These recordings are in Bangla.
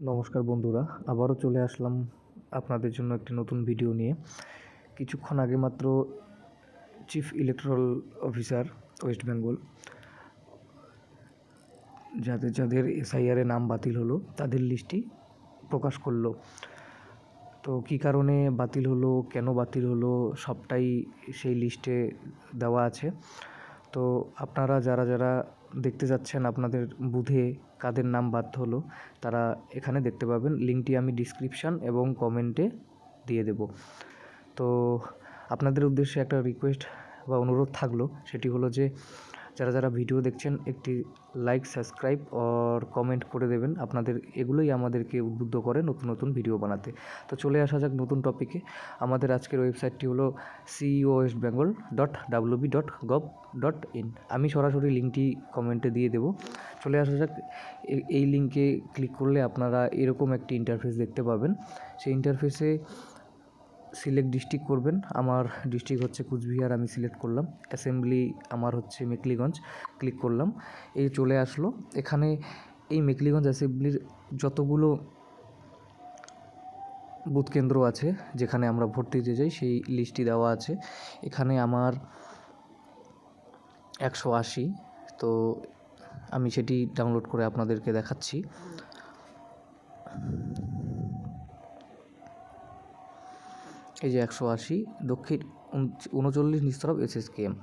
নমস্কার বন্ধুরা, আবারও চলে আসলাম আপনাদের জন্য একটি নতুন ভিডিও নিয়ে। কিছুক্ষণ আগে মাত্র chief electoral officer West Bengal যাদের যাদের এসআইআরে নাম বাতিল হলো, তাদের লিস্টটি প্রকাশ করল। তো কী কারণে বাতিল হলো, কেন বাতিল হলো, সবটাই সেই লিস্টে দেওয়া আছে। তো আপনারা যারা যারা দেখতে যাচ্ছেন আপনাদের বুধে কাদের নাম বাদ হলো, তারা এখানে দেখতে পাবেন। লিঙ্কটি আমি ডিসক্রিপশান এবং কমেন্টে দিয়ে দেব। তো আপনাদের উদ্দেশ্যে একটা রিকোয়েস্ট বা অনুরোধ থাকল, সেটি হলো যে যারা যারা ভিডিও দেখছেন, একটি লাইক সাবস্ক্রাইব অর কমেন্ট করে দেবেন। আপনাদের এগুলোই আমাদেরকে উদ্বুদ্ধ করে নতুন নতুন ভিডিও বানাতে। তো চলে আসা যাক নতুন টপিকে আমাদের আজকের ওয়েবসাইটটি হলো CEO West Bengal dot WB dot gov dot in আমি সরাসরি লিঙ্কটি কমেন্টে দিয়ে দেবো। চলে আসা যাক। এই লিঙ্কে ক্লিক করলে আপনারা এরকম একটি ইন্টারফেস দেখতে পাবেন। সেই ইন্টারফেসে সিলেক্ট ডিস্ট্রিক্ট করবেন। আমার ডিস্ট্রিক্ট হচ্ছে কুচবিহার, আমি সিলেক্ট করলাম। অ্যাসেম্বলি আমার হচ্ছে মেকলিগঞ্জ ক্লিক করলাম। এই চলে আসলো। এখানে এই মেকলিগঞ্জ অ্যাসেম্বলির যতগুলো বুথ কেন্দ্র আছে, যেখানে আমরা ভোট দিতে যাই সেই লিস্টটি দেওয়া আছে। এখানে আমার একশো আশি, তো আমি সেটি ডাউনলোড করে আপনাদেরকে দেখাচ্ছি। এই যে একশো আশি, দক্ষিণ উন- উনচল্লিশ নিস্তরফ এস এস কেএম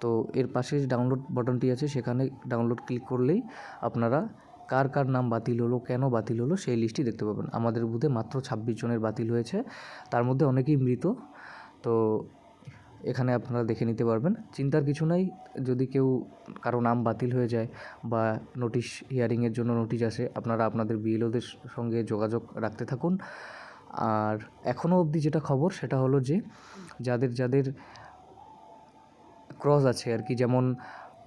তো এর পাশে যে ডাউনলোড বাটনটি আছে, সেখানে ডাউনলোড ক্লিক করলেই আপনারা কার কার নাম বাতিল হলো, কেন বাতিল হলো, সেই লিস্টটি দেখতে পাবেন। আমাদের বুধে মাত্র ছাব্বিশ জনের বাতিল হয়েছে। তার মধ্যে অনেকেই মৃত। তো এখানে আপনারা দেখে নিতে পারবেন। চিন্তার কিছু নাই, যদি কেউ কারও নাম বাতিল হয়ে যায় বা নোটিশ হিয়ারিংয়ের জন্য নোটিশ আসে, আপনারা আপনাদের বিএলওদের সঙ্গে যোগাযোগ রাখতে থাকুন। আর এখনও অবধি যেটা খবর সেটা হলো যে যাদের যাদের ক্রস আছে আর কি, যেমন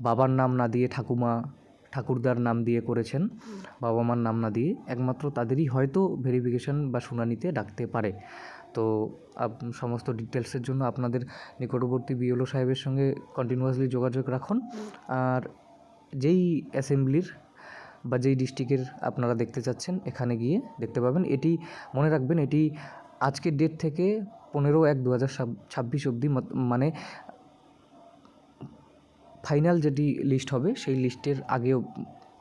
বাবার নাম না দিয়ে ঠাকুমা, ঠাকুরদার নাম দিয়ে করেছেন, বাবা মার নাম না দিয়ে, একমাত্র তাদেরই হয়তো ভেরিফিকেশন বা শুনানিতে ডাকতে পারে। তো সমস্ত ডিটেলসের জন্য আপনাদের নিকটবর্তী বিএলও সাহেবের সঙ্গে কন্টিনিউয়াসলি যোগাযোগ রাখুন। আর যেই অ্যাসেম্বলির বা যেই ডিস্ট্রিক্টের আপনারা দেখতে চাচ্ছেন, এখানে গিয়ে দেখতে পাবেন। এটি, মনে রাখবেন, এটি আজকের ডেট থেকে পনেরো এক দু হাজার ছাব্বিশ অবধি মানে ফাইনাল যেটি লিস্ট হবে, সেই লিস্টের আগে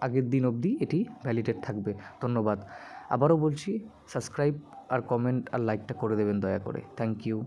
আগের দিন অবধি এটি ভ্যালিডেট থাকবে। ধন্যবাদ। আবারও বলছি, সাবস্ক্রাইব আর কমেন্ট আর লাইকটা করে দেবেন দয়া করে। Thank you.